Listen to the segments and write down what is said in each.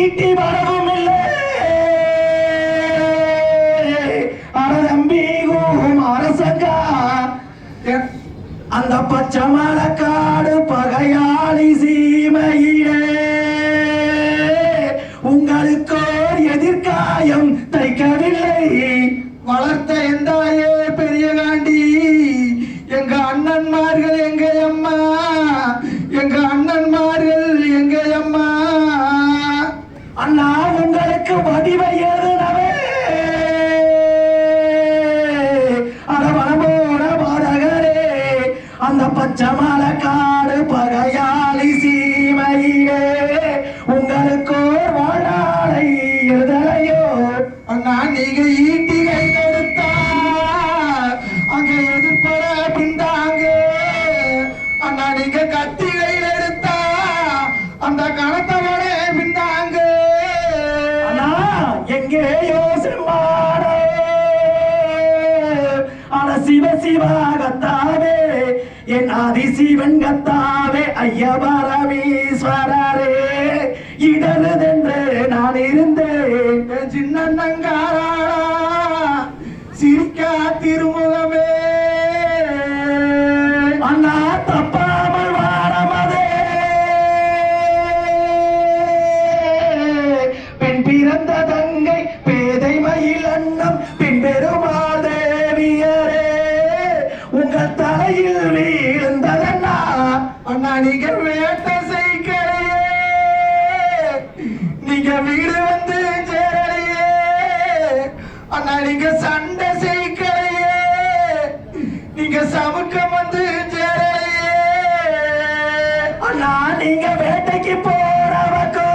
ஈட்டி வரவும் இல்லை. அறநம்பிகும் அரசங்கா. அந்த பச்சை மலக்கா நீங்க ஈட்டி கை எடுத்தா அங்க எதிர்ப்பட பிந்தாங்க அண்ணா நீங்க கத்தி கையில் எடுத்தா அந்த கணத்தவட பிந்தாங்க அண்ணா எங்கேயோ செம்மாடே அட சிவ சிவாகத்தாவே என் ஆதி சிவன் கத்தாவே ஐயபரமீஸ்வரரே இடருதென்று நான் இருந்தேன். சின்ன உங்கள் வீழ்ந்ததண்ணா அண்ணா நீங்க வேட்ட செய்களையே. நீங்க வீடு வந்து சேரலையே. அண்ணா நீங்க சண்டை செய்களையே. நீங்க சமுக்கம் வந்து சேரலையே. அண்ணா நீங்க வேட்டைக்கு போறவக்கோ.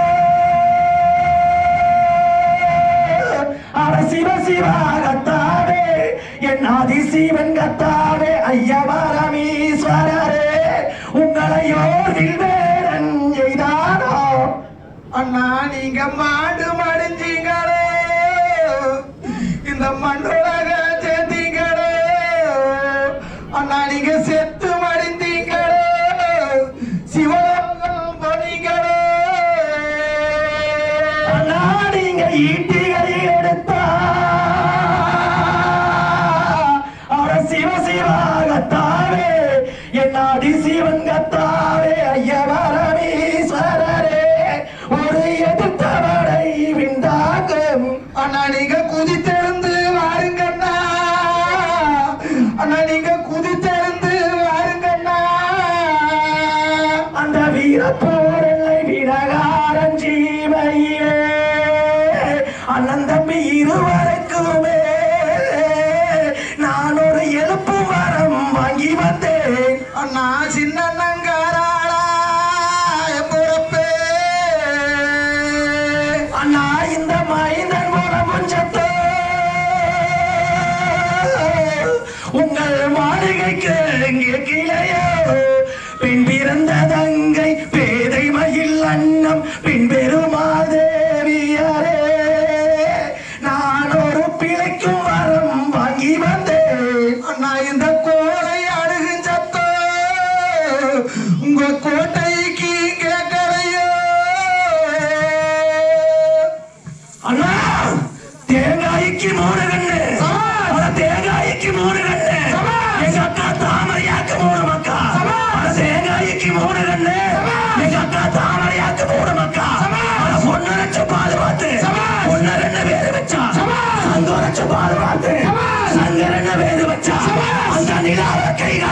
அவ சிவ சிவாகத்தாவே என் ஆதி சிவன் கத்தா போரில் வேடன் செய்தாரோ அண்ணா நீங்க மாடு மடிஞ்சீங்களே. இந்த மண்ணுலக சேர்த்தீங்களே. அண்ணா நீங்க Let's! മരണം പിൻവരും.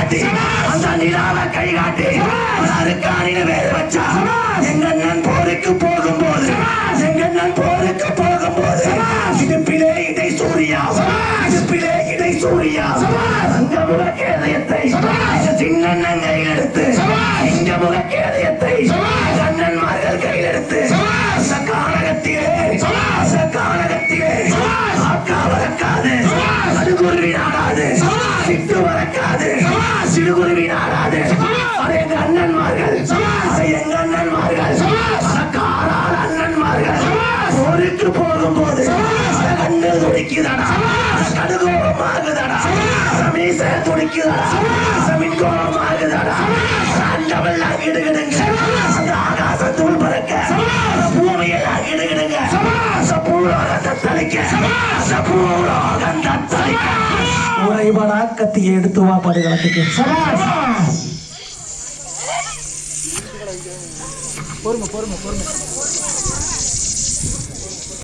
காட்டி அந்த நிலாவை கை காட்டி அருக்காணின பேரு வச்சா. எங்க அண்ணன் போருக்கு போகும்போது. எங்க அண்ணன் போருக்கு போகும்போது. இடுப்பிலே இடை சூர்யா. இடுப்பிலே இடை சூர்யா. அங்க முகக்கேதயத்தை சின்னண்ணன் கையில் எடுத்து. இங்க முகக்கேதயத்தை கண்ணன்மார்கள் கையில் எடுத்து. அந்த கானகத்திலே. அந்த கானகத்திலே. ஆக்கா சிறுகுருவி கடுகுருவி நாடாது சிட்டு வளர்க்காது. சிறுகுருவி நாடாது அது எங்க அண்ணன்மார்கள் அது எங்க அண்ணன்மார்கள் காலால் அண்ணன்மார்கள் போருக்கு போகும்போது கண்ணு துடிக்குதடா. கடுகோபம் ஆகுதடா ரமேஷ் துடிக்குதடா. துடிக்குதடா மின்கோலம் ஆகுதடா அண்டவெல்லாம் இடுகிடுங்க. அந்த ஆகாசத்தூள் பறக்க. அந்த இடுகிடுங்க. கிடுகிடுங்க உறைபடா கத்தியை எடுத்து வா படுகளத்துக்கு பொறுமை பொறுமை பொறுமை.